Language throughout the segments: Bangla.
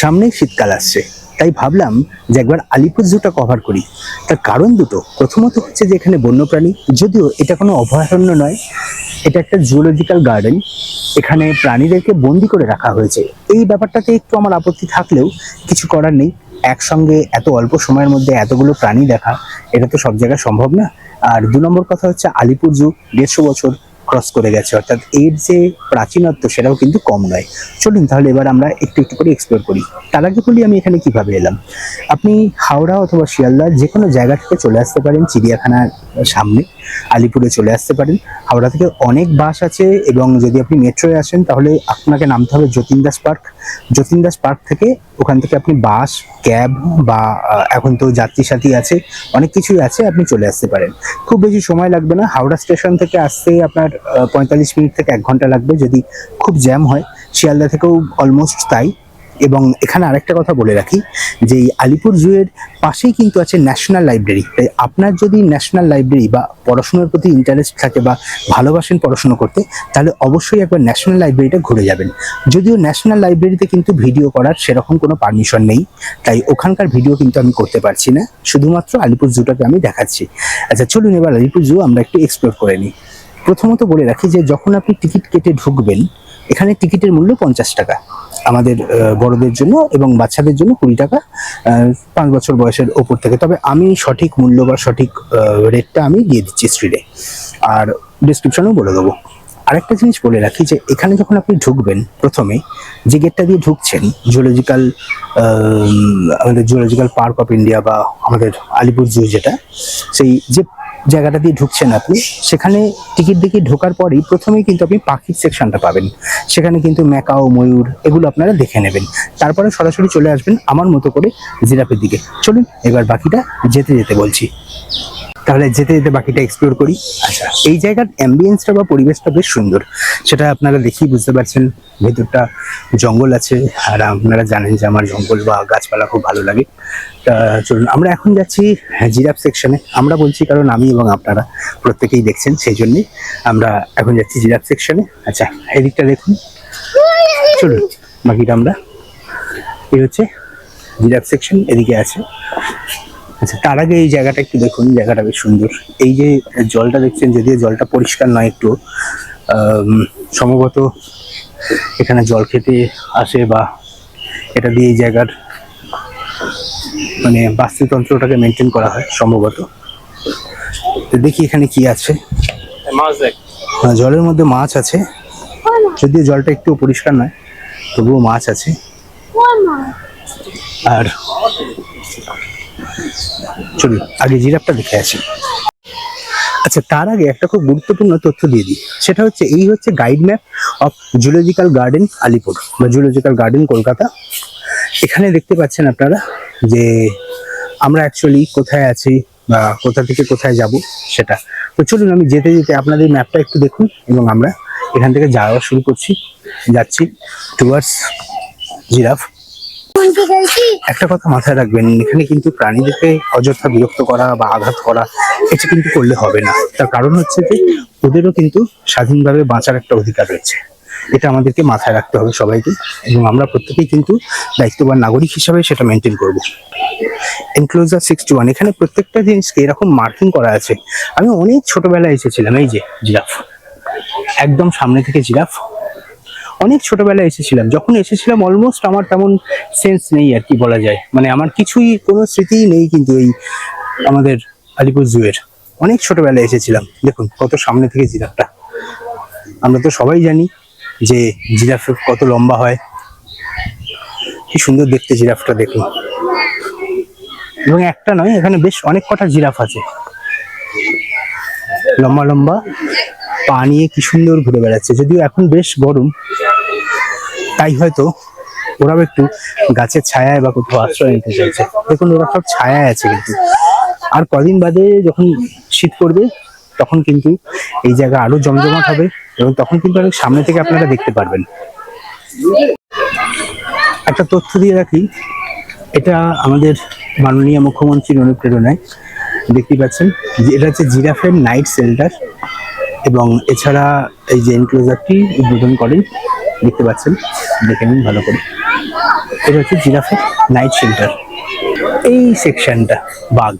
সামনেই শীতকাল আসছে। তাই ভাবলাম যে একবার আলিপুর জুটা কভার করি। তার কারণ দুটো। প্রথমত হচ্ছে যে এখানে বন্যপ্রাণী, যদিও এটা কোনো অভয়ারণ্য নয় এটা একটা জুওলজিক্যাল গার্ডেন এখানে প্রাণীদেরকে বন্দি করে রাখা হয়েছে। এই ব্যাপারটাতে একটু আমার আপত্তি থাকলেও কিছু করার নেই। একসঙ্গে এত অল্প সময়ের মধ্যে এতগুলো প্রাণী দেখা, এটা তো সব জায়গায় সম্ভব না। আর দু নম্বর কথা হচ্ছে, আলিপুর জু দেড়শো বছর ক্রস করে গেছে। অর্থাৎ এর যে প্রাচীনত্ব, সেটাও কিন্তু কম নয়। চলুন তাহলে এবার আমরা একটু একটু করে এক্সপ্লোর করি। তার আগে বলি, আমি এখানে কীভাবে এলাম? আপনি হাওড়া অথবা শিয়ালদা যে কোনো জায়গা থেকে চলে আসতে পারেন। চিড়িয়াখানার সামনে আলিপুরে চলে আসতে পারেন। হাওড়া থেকে অনেক বাস আছে এবং যদি আপনি মেট্রোয় আসেন তাহলে আপনাকে নামতে হবে যতীন দাস পার্ক। যতীন দাস পার্ক থেকে ওখান থেকে আপনি বাস, ক্যাব বা এখন তো যাত্রী সাথী আছে, অনেক কিছুই আছে, আপনি চলে আসতে পারেন। খুব বেশি সময় লাগবে না। হাওড়া স্টেশন থেকে আসতে আপনার পঁয়তাল্লিশ মিনিট থেকে এক ঘণ্টা লাগবে। যদি খুব জ্যাম হয়, শিয়ালদা থেকেও অলমোস্ট তাই। এবং এখানে আরেকটা কথা বলে রাখি যে এই আলিপুর জুয়ের পাশেই কিন্তু আছে ন্যাশনাল লাইব্রেরি। তাই আপনার যদি ন্যাশনাল লাইব্রেরি বা পড়াশোনার প্রতি ইন্টারেস্ট থাকে বা ভালোবাসেন পড়াশুনো করতে, তাহলে অবশ্যই একবার ন্যাশনাল লাইব্রেরিটা ঘুরে যাবেন। যদিও ন্যাশনাল লাইব্রেরিতে কিন্তু ভিডিও করার সেরকম কোনো পারমিশন নেই, তাই ওখানকার ভিডিও কিন্তু আমি করতে পারছি না। শুধুমাত্র আলিপুর জুটাকে আমি দেখাচ্ছি। আচ্ছা চলুন এবার আলিপুর জু আমরা একটু এক্সপ্লোর করে নিই। প্রথমত বলে রাখি যে যখন আপনি টিকিট কেটে ঢুকবেন এখানে টিকিটের মূল্য পঞ্চাশ টাকা। আমাদের বড়দের জন্য এবং বাচ্চাদের জন্য কুড়ি টাকা পাঁচ বছর বয়সের ওপর থেকে। তবে আমি সঠিক মূল্য বা সঠিক রেটটা আমি দিয়ে দিচ্ছি স্ক্রিনে আর ডিসক্রিপশনেও বলে দেবো। আরেকটা জিনিস বলে রাখি যে, এখানে যখন আপনি ঢুকবেন প্রথমে, যে গেটটা দিয়ে ঢুকছেন জুলজিক্যাল আমাদের জুলজিক্যাল পার্ক অফ ইন্ডিয়া বা আমাদের আলিপুর জু যেটা, সেই যে জায়গাটা দিয়ে ঢুকছেন আপনি, সেখানে টিকিট দেখে ঢোকার পরেই প্রথমেই কিন্তু আপনি পাখির সেকশনটা পাবেন। সেখানে কিন্তু ম্যাকাও ময়ূর এগুলো আপনারা দেখে নেবেন। তারপরে সরাসরি চলে আসবেন আমার মতো করে জিরাফের দিকে। চলুন, এবার বাকিটা যেতে যেতে বলছি। তাহলে যেতে যেতে বাকিটা এক্সপ্লোর করি। আচ্ছা। এই জায়গার অ্যাম্বিয়েন্সটা বা পরিবেশটা বেশ সুন্দর। সেটা আপনারা দেখেই বুঝতে পারছেন। ভেতরটা জঙ্গল আছে। আর আপনারা জানেন যে আমার জঙ্গল বা গাছপালা খুব ভালো লাগে। তা চলুন আমরা এখন যাচ্ছি জিরাফ সেকশনে আমরা বলছি কারণ আমি এবং আপনারা প্রত্যেকেই দেখছেন সেই জন্যই আমরা এখন যাচ্ছি জিরাফ সেকশনে আচ্ছা এদিকটা দেখুন। চলুন বাকিটা আমরা এই হচ্ছে জিরাফ সেকশন এদিকে আছে। আচ্ছা তার আগে এই জায়গাটা একটু দেখুন জায়গাটা বেশ সুন্দর। এই যে জলটা দেখছেন যদিও জলটা পরিষ্কার নয় একটু সম্ভবত এখানে জল খেতে আসে বা এটা দিয়ে এই জায়গার মানে বাস্তুতন্ত্রটাকে মেনটেন করা হয় সম্ভবত। তো দেখি এখানে কি আছে। মাছ দেখ। আহ, জলের মধ্যে মাছ আছে যদিও জলটা একটু পরিষ্কার নয় তবুও মাছ আছে। আর চলুন, আগে জিরাফটা দেখে আসি। আচ্ছা তার আগে একটা খুব গুরুত্বপূর্ণ তথ্য দিয়ে দিই। সেটা হচ্ছে, এই হচ্ছে guide map of zoological garden Alipore বা জুলজিক্যাল গার্ডেন কলকাতা এখানে দেখতে পাচ্ছেন আপনারা যে, আমরা অ্যাকচুয়ালি কোথায় আছি বা কোথা থেকে কোথায় যাব সেটা। তো চলুন, আমি যেতে যেতে আপনাদের ম্যাপটা একটু দেখুন এবং আমরা এখান থেকে যাওয়া শুরু করছি, যাচ্ছি টুয়ার্ডস জিরাফ। একটা কথা মাথায় রাখবেন, এখানে কিন্তু প্রাণীদেরকে অযথা বিরক্ত করা বা আঘাত করা, এটা কিন্তু করলে হবে না। তার কারণ হচ্ছে যে, ওদেরও কিন্তু স্বাধীনভাবে বাঁচার একটা অধিকার রয়েছে। এটা আমাদেরকে মাথায় রাখতে হবে সবাইকে, এবং আমরা প্রত্যেকেই কিন্তু দায়িত্ববান নাগরিক হিসাবে সেটা মেনটেন করব। এনক্লোজার সিক্সটি ওয়ান এখানে প্রত্যেকটা জিনিসকে এরকম মার্কিং করা আছে। আমি অনেক ছোটবেলায় এসেছিলাম, এই যে জিরাফ। একদম সামনে থেকে জিরাফ অনেক ছোটবেলায় এসেছিলাম। যখন এসেছিলাম অলমোস্ট আমার তেমন সেন্স নেই আর কি বলা যায়। মানে আমার কিছুই কোনো স্মৃতিই নেই কিন্তু এই আমাদের আলিপুর জুয়ের অনেক ছোটবেলায় এসেছিলাম। দেখুন, কত সামনে থেকে জিরাফটা। আমরা তো সবাই জানি যে জিরাফ কত লম্বা হয়। কি সুন্দর দেখতে জিরাফটা, দেখুন। এবং একটা নয়, এখানে বেশ অনেক কটা জিরাফ আছে। লম্বা লম্বা, পা নিয়ে কি সুন্দর ঘুরে বেড়াচ্ছে। যদিও এখন বেশ গরম তাই হয়তো ওরাও একটু গাছের ছায়ায় বা কোথাও আশ্রয় নিতে চাইছে। দেখুন, ওরা সব ছায়ায় আছে কিন্তু। আর কদিন বাদে যখন শীত পড়বে, তখন কিন্তু এই জায়গা আরও জমজমাট হবে এবং তখন কিন্তু অনেক সামনে থেকে আপনারা দেখতে পারবেন। একটা তথ্য দিয়ে রাখি, এটা আমাদের মাননীয় মুখ্যমন্ত্রীর অনুপ্রেরণায় দেখতে পাচ্ছেন যে এটা হচ্ছে জিরাফের নাইট সেল্টার এবং এছাড়া এই যে এনক্লোজারটি উদ্বোধন করেন দেখতে পাচ্ছেন, দেখে নিন ভালো করে। এটা হচ্ছে জিরাফের নাইট শেল্টার এই সেকশনটা বাঘ।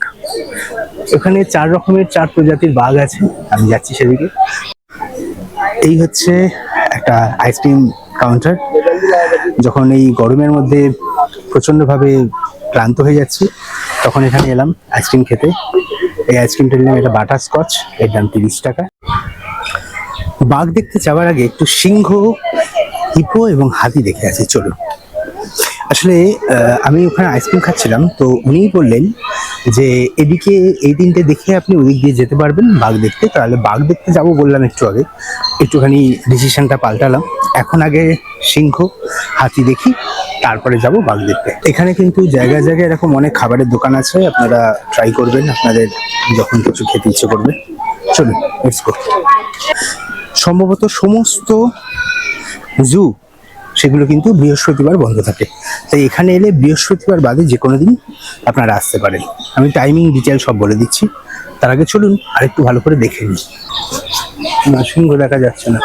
ওখানে চার রকমের, চার প্রজাতির বাঘ আছে। আমি যাচ্ছি সেদিকে। এই হচ্ছে একটা আইসক্রিম কাউন্টার যখন এই গরমের মধ্যে প্রচণ্ডভাবে ক্লান্ত হয়ে যাচ্ছি, তখন এখানে এলাম আইসক্রিম খেতে। এই আইসক্রিমটা নিলাম এটা বাটার স্কচ, এর দাম তিরিশ টাকা। বাঘ দেখতে যাওয়ার আগে একটু সিংহ হিপো এবং হাতি দেখে আছে চলুন। আসলে আমি ওখানে আইসক্রিম খাচ্ছিলাম, তো উনিই বললেন যে, এদিকে এই দিনটা দেখে আপনি ওদিক দিয়ে যেতে পারবেন, বাঘ দেখতে। তাহলে বাঘ দেখতে যাব বললাম একটু আগে। একটুখানি ডিসিশনটা পাল্টালাম। এখন আগে সিংহ, হাতি দেখি, তারপরে যাব বাঘ দেখতে। এখানে কিন্তু জায়গায় জায়গায় এরকম অনেক খাবারের দোকান আছে, আপনারা ট্রাই করবেন, আপনাদের যখন কিছু খেতে ইচ্ছে করবে। চলুন সম্ভবত সমস্ত জু সেগুলো কিন্তু বৃহস্পতিবার বন্ধ থাকে। তাই এখানে এলে বৃহস্পতিবার বাদে যে কোনো দিন আপনারা আসতে পারেন। আমি টাইমিং ডিটেল সব বলে দিচ্ছি। তার আগে চলুন আরেকটু ভালো করে দেখে নিন না সিংহ দেখা যাচ্ছে না।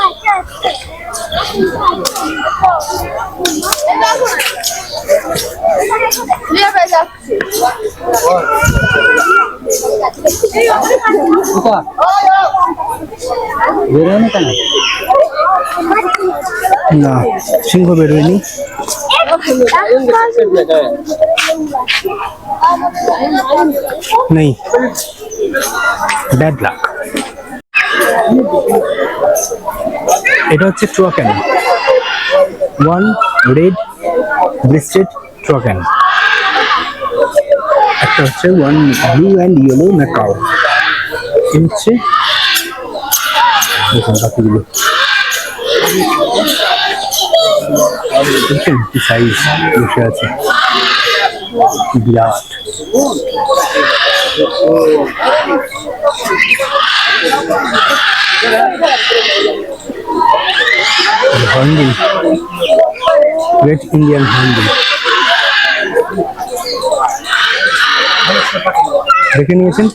না সিংহ বেরোয়নি। নেই। ব্যাড লাক এটা হচ্ছে toucan one red breasted toucan একটা হচ্ছে one blue and yellow macaw. হচ্ছে দেখুন বাকিগুলো। কি সাইজ বসে আছে। বিরাট হর্নবিল গ্রেট ইন্ডিয়ান হর্নবিল দেখে নিয়েছেন?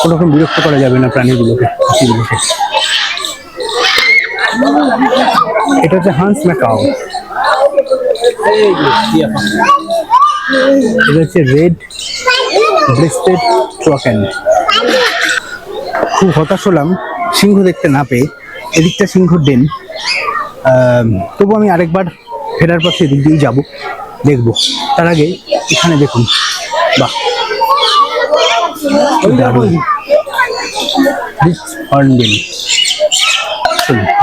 কোনোরকম বিরক্ত করা যাবে না প্রাণীগুলোকে, হাতিগুলোকে। এটা হচ্ছে হান্স ম্যাকাও এটা হচ্ছে রেড ব্রেস্টেড ট্রকেন খুব হতাশ হলাম, সিংহ দেখতে না পেয়ে। এদিকটা সিংহর ডেন তবু আমি আরেকবার ফেরার পথে এদিক দিয়েই যাব, দেখব। তার আগে এখানে দেখুন, বাহ।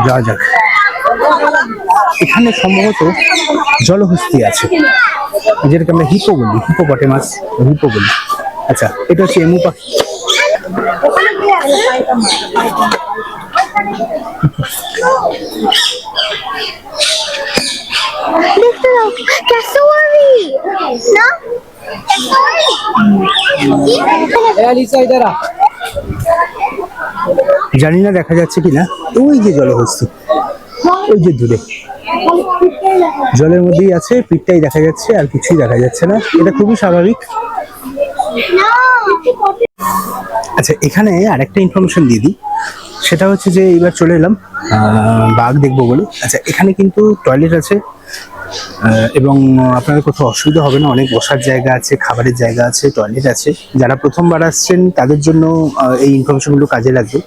যাওয়া যাক। এখানে সম্ভবত জলহস্তি আছে। যেটাকে আমরা হিপো বলি হিপোপটে মাছ হিপো বলি। আচ্ছা এটা হচ্ছে এমু পাখি। দেখতে জানি না দেখা যাচ্ছে কিনা। ওই যে জলে হচ্ছে ওই যে দূরে। জলের মধ্যেই আছে পিঠটাই দেখা যাচ্ছে আর কিছুই দেখা যাচ্ছে না। এটা খুবই স্বাভাবিক। আচ্ছা এখানে আরেকটা ইনফরমেশন দিয়ে দিই। সেটা হচ্ছে যে এইবার চলে এলাম বাঘ দেখব বলে। আচ্ছা এখানে কিন্তু টয়লেট আছে এবং আপনাদের কোথাও অসুবিধা হবে না, অনেক বসার জায়গা আছে, খাবারের জায়গা আছে টয়লেট আছে। যারা প্রথমবার আসছেন, তাদের জন্য এই ইনফরমেশনগুলো কাজে লাগবে।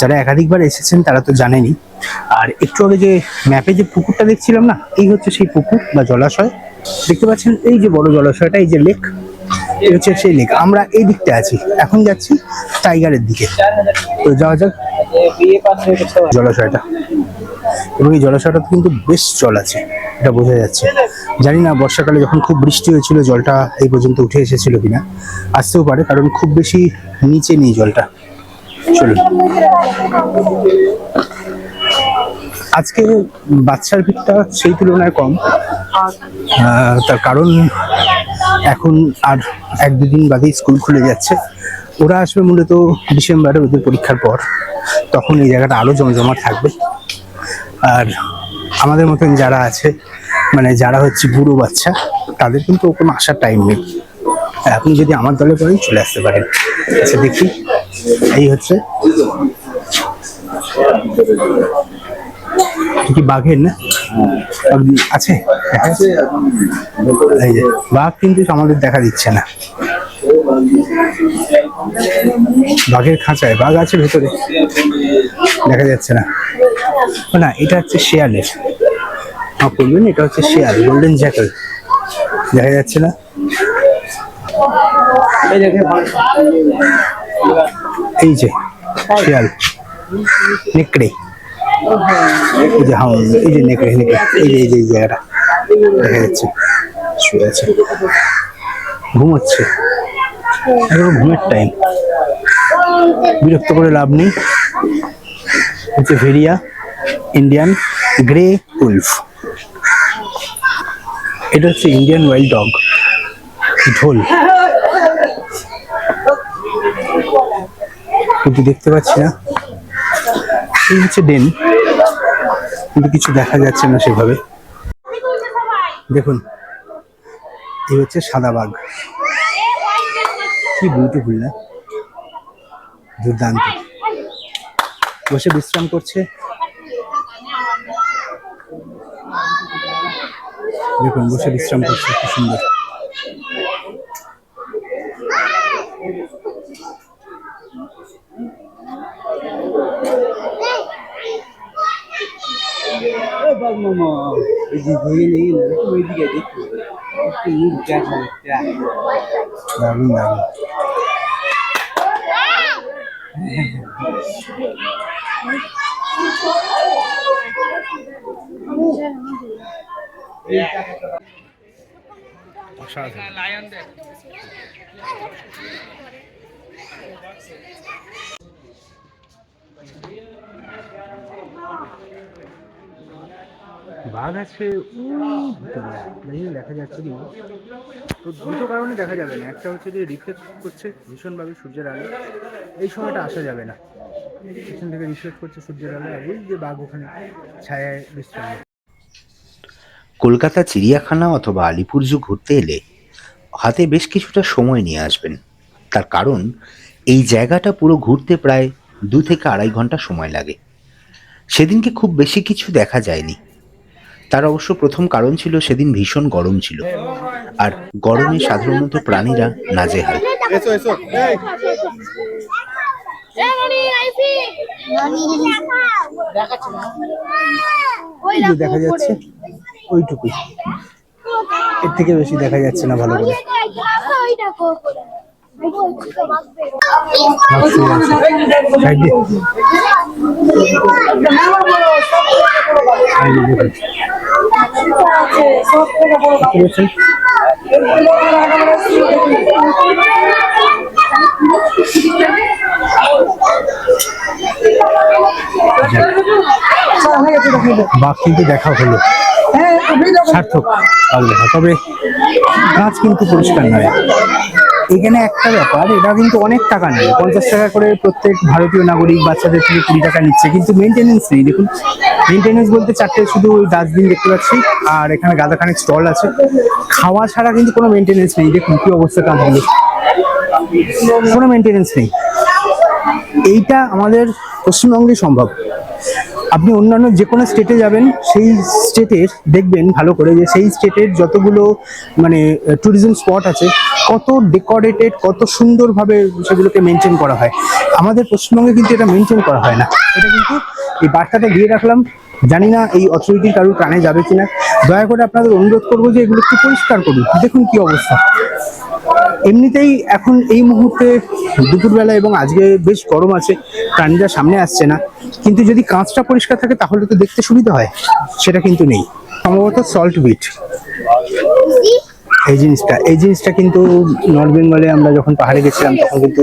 যারা একাধিকবার এসেছেন, তারা তো জানেনি আর একটু আগে যে ম্যাপে যে পুকুরটা দেখছিলাম না, এই হচ্ছে সেই পুকুর বা জলাশয়। দেখতে পাচ্ছেন, এই যে বড় জলাশয়টা, এই যে লেক এই হচ্ছে সেই লেক আমরা এই দিকটা আছি, এখন যাচ্ছি টাইগারের দিকে। তো যাওয়া যাক। জলাশয়টা। এবং এই জলাশয়টাতে কিন্তু বেশ জল আছে, এটা বোঝা যাচ্ছে। জানি না, বর্ষাকালে যখন খুব বৃষ্টি হয়েছিল, জলটা এই পর্যন্ত উঠে এসেছিল কিনা। আসতেও পারে, কারণ খুব বেশি নিচে নেই জলটা। চলুন। আজকে বাচ্চার ভিড়টা সেই তুলনায় কম। তার কারণ এখন আর এক দুদিন বাদেই স্কুল খুলে যাচ্ছে। ওরা আসবে মূলত ডিসেম্বরে ওদের পরীক্ষার পর। তখন এই জায়গাটা আরও জমজমাট থাকবে। আর আমাদের মতন যারা আছে মানে যারা হচ্ছে বুড়ো বাচ্চা তাদের কিন্তু কোনো আসার টাইম নেই। আপনি যদি আমার দলে পড়েন চলে আসতে পারেন। আচ্ছা দেখি। এই হচ্ছে। কি বাঘের না? আছে। এই যে বাঘ কিন্তু আমাদের দেখা দিচ্ছে না। বাঘের খাঁচায় বাঘ আছে ভেতরে। দেখা যাচ্ছে না। না এটা হচ্ছে শেয়ালের মা করবেন এটা হচ্ছে শেয়াল গোল্ডেন জ্যাকেল দেখা যাচ্ছে না? এই এই যে শিয়াল নেকড়ে। এই যে হাউন এই যে নেকড়ে নেকড়ে। এই যে এই যে এই জায়গাটা। দেখা যাচ্ছে শুয়ে আছে। ঘুমোচ্ছে। এখন ঘুমের টাইম বিরক্ত করে লাভ নেই। হচ্ছে ভেরিয়া ইন্ডিয়ান গ্রে উলফ এটা হচ্ছে ইন্ডিয়ান ওয়াইল্ড ডগ ঢোল। কিন্তু দেখতে পাচ্ছি না। এই হচ্ছে ডেন কিন্তু কিছু দেখা যাচ্ছে না সেভাবে। দেখুন, এই হচ্ছে সাদা বাঘ। কি বিউটিফুল না? দুর্দান্ত। বসে বিশ্রাম করছে। দেখুন বসে বিশ্রাম করছে কি সুন্দর। বাঘ মামা এই যে ঘুরে নেই না ওই দিকে দেখো একটু মুখ দেখা একটা দারুণ দারুণ অসাধারণ। বাঘ আছে দেখা যাচ্ছে কি তো দুটো কারণে দেখা যাবে না। একটা হচ্ছে যে রিফ্লেক্ট করছে ভীষণভাবে সূর্যের আলো। এই সময়টা আসা যাবে না। পিছন থেকে রিফ্লেক্ট করছে সূর্যের আলো আর ওই যে বাঘ ওখানে ছায়ায় বিশ্রাম কলকাতা, চিড়িয়াখানা অথবা আলিপুর জু ঘুরতে এলে হাতে বেশ কিছুটা সময় নিয়ে আসবেন। তার কারণ, এই জায়গাটা পুরো ঘুরতে প্রায় দু থেকে আড়াই ঘণ্টা সময় লাগে। সেদিনকে খুব বেশি কিছু দেখা যায়নি। তার অবশ্য প্রথম কারণ ছিল সেদিন ভীষণ গরম ছিল আর গরমে সাধারণত প্রাণীরা নাজেহাল এসো এসো এই ননি আইসি ননি দেখাচ্ছে না ওই এই যে দেখা যাচ্ছে ওইটুকুই এর থেকে বেশি দেখা যাচ্ছে না ভালো করে ওই দেখো বাঘ কিন্তু দেখা হলো। সার্থক বাঘ দেখা তবে গাছ কিন্তু পরিষ্কার নয়। এখানে একটা ব্যাপার, এটা কিন্তু অনেক টাকা নেয়। পঞ্চাশ টাকা করে প্রত্যেক ভারতীয় নাগরিক বাচ্চাদের থেকে কুড়ি টাকা নিচ্ছে, কিন্তু মেনটেনেন্স নেই। দেখুন মেনটেনেন্স বলতে চারটে শুধু ওই ডাস্টবিন দেখতে পাচ্ছি, আর এখানে গাদাখানেক স্টল আছে। খাওয়া ছাড়া কিন্তু কোনো মেনটেনেন্স নেই। দেখুন, কি অবস্থা কাজগুলো কোনো মেনটেনেন্স নেই। এইটা আমাদের পশ্চিমবঙ্গে সম্ভব। আপনি অন্যান্য যে কোনো স্টেটে যাবেন, সেই স্টেটের দেখবেন ভালো করে যে সেই স্টেটের যতগুলো মানে ট্যুরিজম স্পট আছে, কত ডেকোরেটেড কত সুন্দরভাবে সেগুলোকে মেনটেন করা হয়। আমাদের পশ্চিমবঙ্গে কিন্তু এটা মেনটেন করা হয় না। এটা কিন্তু এই বার্তাটা দিয়ে রাখলাম। জানি না এই অথরিটি কারোর কানে যাবে কিনা। দয়া করে আপনাদের অনুরোধ করব যে এগুলো একটু পরিষ্কার করুন। দেখুন কি অবস্থা। এমনিতেই এখন এই মুহূর্তে দুপুরবেলা এবং আজকে বেশ গরম আছে, প্রাণীরা সামনে আসছে না। কিন্তু যদি কাঁচটা পরিষ্কার থাকে তাহলে তো দেখতে সুবিধা হয়, সেটা কিন্তু নেই। সম্ভবত সল্ট বিট এই জিনিসটা এই জিনিসটা কিন্তু নর্থ বেঙ্গলে আমরা যখন পাহাড়ে গেছিলাম তখন কিন্তু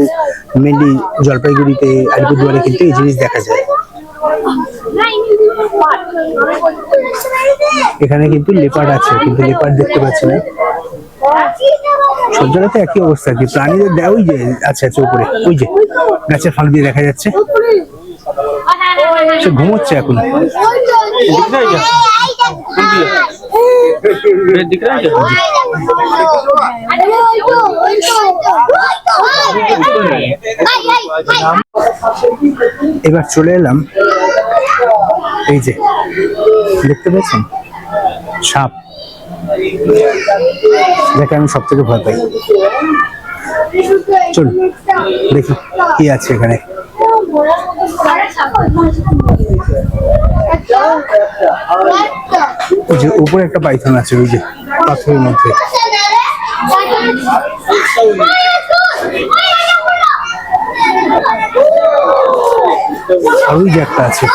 মেনলি জলপাইগুড়িতে, আলিপুরদুয়ারে কিন্তু এই জিনিস দেখা যায়। এখানে কিন্তু লেপার্ড আছে, কিন্তু লেপার্ড দেখতে পাচ্ছি না। সব তো একই অবস্থা কি। প্রাণীদের দেয়, ওই যে আচ্ছা আচ্ছা উপরে, ওই যে, গাছের ফাঁক দিয়ে দেখা যাচ্ছে। সে ঘুমোচ্ছে এখন। এবার চলে এলাম, এই যে, দেখতে পাচ্ছেন সাপ। যাকে আমি সব থেকে ভয় পাই। চল, দেখি কি আছে এখানে। যে উপরে একটা পাইথন আছে, ওই যে পাথরের মধ্যে। আর যে একটা আছে।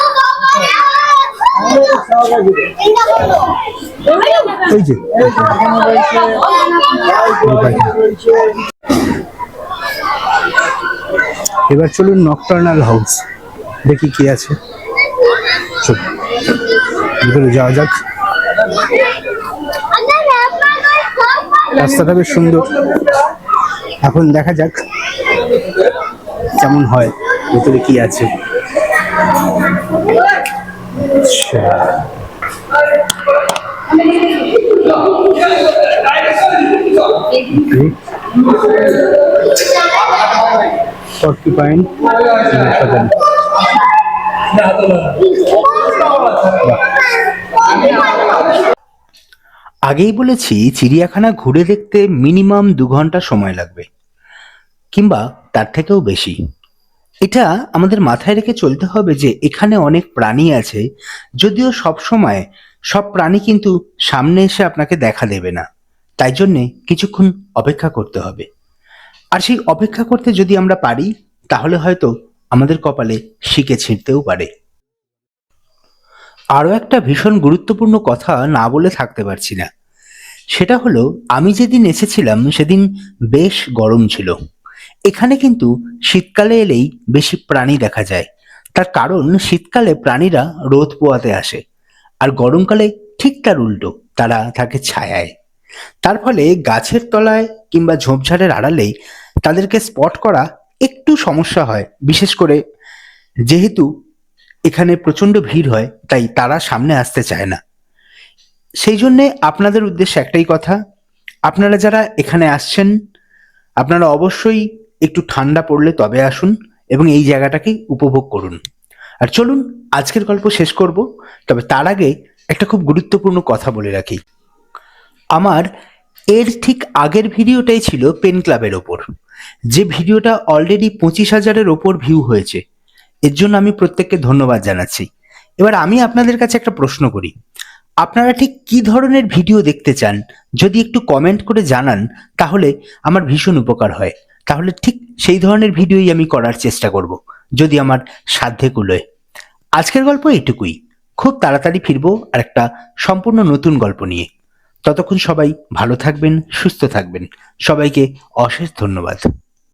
এবার চলুন নকটার্নাল হাউস দেখি কি আছে। ভিতরে যাওয়া যাক। রাস্তাটা বেশ সুন্দর। এখন দেখা যাক কেমন হয়। ভিতরে কি আছে। আচ্ছা। আগেই বলেছি, চিড়িয়াখানা ঘুরে দেখতে মিনিমাম দু ঘণ্টা সময় লাগবে, কিংবা তার থেকেও বেশি। এটা আমাদের মাথায় রেখে চলতে হবে যে এখানে অনেক প্রাণী আছে, যদিও সব সময় সব প্রাণী কিন্তু সামনে এসে আপনাকে দেখা দেবে না। তাই জন্যে কিছুক্ষণ অপেক্ষা করতে হবে। আর সেই অপেক্ষা করতে যদি আমরা পারি, তাহলে হয়তো আমাদের কপালে শিকে ছিঁড়তেও পারে। আরও একটা ভীষণ গুরুত্বপূর্ণ কথা না বলে থাকতে পারছি না। সেটা হলো, আমি যেদিন এসেছিলাম, সেদিন বেশ গরম ছিল। এখানে কিন্তু শীতকালে এলেই বেশি প্রাণী দেখা যায়। তার কারণ, শীতকালে প্রাণীরা রোদ পোয়াতে আসে। আর গরমকালে ঠিক তার উল্টো, তারা থাকে ছায়ায়। তার ফলে গাছের তলায় কিংবা ঝোপঝাড়ের আড়ালেই তাদেরকে স্পট করা একটু সমস্যা হয়। বিশেষ করে যেহেতু এখানে প্রচণ্ড ভিড় হয়, তাই তারা সামনে আসতে চায় না। সেই জন্যে আপনাদের উদ্দেশ্যে একটাই কথা, আপনারা যারা এখানে আসছেন, আপনারা অবশ্যই একটু ঠান্ডা পড়লে তবে আসুন এবং এই জায়গাটাকে উপভোগ করুন। আর চলুন আজকের গল্প শেষ করব, তবে তার আগে একটা খুব গুরুত্বপূর্ণ কথা বলে রাখি। আমার এর ঠিক আগের ভিডিওটাই ছিল পেন ক্লাবের ওপর। যে ভিডিওটা অলরেডি পঁচিশ হাজারের ওপর ভিউ হয়েছে, এর জন্য আমি প্রত্যেককে ধন্যবাদ জানাচ্ছি। এবার আমি আপনাদের কাছে একটা প্রশ্ন করি। আপনারা ঠিক কি ধরনের ভিডিও দেখতে চান? যদি একটু কমেন্ট করে জানান, তাহলে আমার ভীষণ উপকার হয়। তাহলে ঠিক সেই ধরনের ভিডিওই আমি করার চেষ্টা করব। যদি আমার সাধ্যে কুলোয়। আজকের গল্প এইটুকুই। খুব তাড়াতাড়ি ফিরব আর একটা সম্পূর্ণ নতুন গল্প নিয়ে। ততক্ষণ সবাই ভালো থাকবেন, সুস্থ থাকবেন। সবাইকে অশেষ ধন্যবাদ।